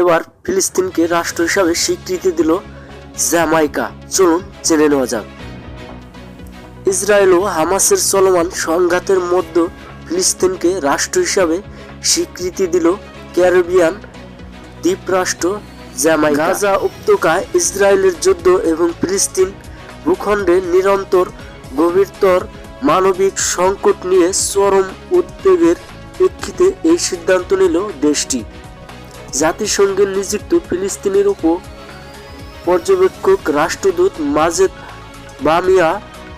এবার ফিলিস্তিনকে রাষ্ট্র হিসাবে স্বীকৃতি দিল জ্যামাইকা। চলুন জেনে নেওয়া যাক। ইসরায়েল ও হামাসের চলমান সংঘাতের মধ্যে ফিলিস্তিনকে রাষ্ট্র হিসাবে স্বীকৃতি দিল ক্যারিবিয়ান দ্বীপরাষ্ট্র জ্যামাইকা। গাজা উপত্যকায় ইসরায়েলের যুদ্ধ এবং ফিলিস্তিন ভূখণ্ডে নিরন্তর গভীরতর মানবিক সংকট নিয়ে চরম উদ্বেগের প্রেক্ষিতে এই সিদ্ধান্ত নিল দেশটি। জাতিসংঘের নিযুক্ত ফিলিস্তিনের উপর পর্যবেক্ষক রাষ্ট্রদূত মাজেদ বামিয়া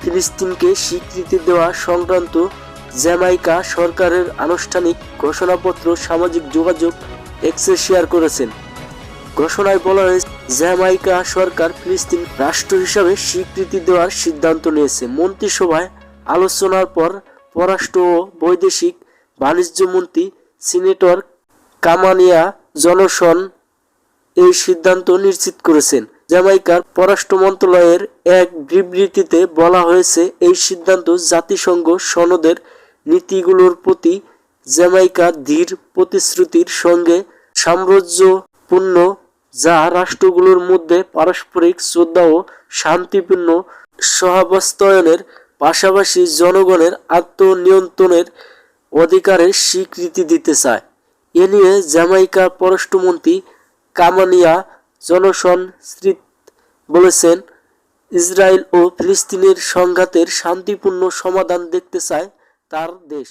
ফিলিস্তিনকে স্বীকৃতি দেওয়া সংক্রান্ত জ্যামাইকা সরকারের আনুষ্ঠানিক ঘোষণাপত্র সামাজিক যোগাযোগ এক্সে শেয়ার করেছেন। ঘোষণায় বলা হয়েছে, জ্যামাইকা সরকার ফিলিস্তিন রাষ্ট্র হিসাবে স্বীকৃতি দেওয়ার সিদ্ধান্ত নিয়েছে। মন্ত্রিসভায় আলোচনার পর পররাষ্ট্র ও বৈদেশিক বাণিজ্যমন্ত্রী সিনেটর কামানিয়া জনসন এই সিদ্ধান্ত নিশ্চিত করেছেন। জামাইকার পররাষ্ট্র মন্ত্রণালয়ের এক বিবৃতিতে বলা হয়েছে, এই সিদ্ধান্ত জাতিসংঘ সনদের নীতিগুলোর প্রতি জ্যামাইকা ধীর প্রতিশ্রুতির সঙ্গে সাম্রাজ্যপূর্ণ, যা রাষ্ট্রগুলোর মধ্যে পারস্পরিক শ্রদ্ধা ও শান্তিপূর্ণ সহাবস্থায়নের পাশাপাশি জনগণের আত্মনিয়ন্ত্রণের অধিকারের স্বীকৃতি দিতে চায়। এ নিয়ে জ্যামাইকার পররাষ্ট্রমন্ত্রী কামানিয়া জনসন স্মৃত বলেছেন, ইসরায়েল ও ফিলিস্তিনের সংঘাতের শান্তিপূর্ণ সমাধান দেখতে চায় তার দেশ।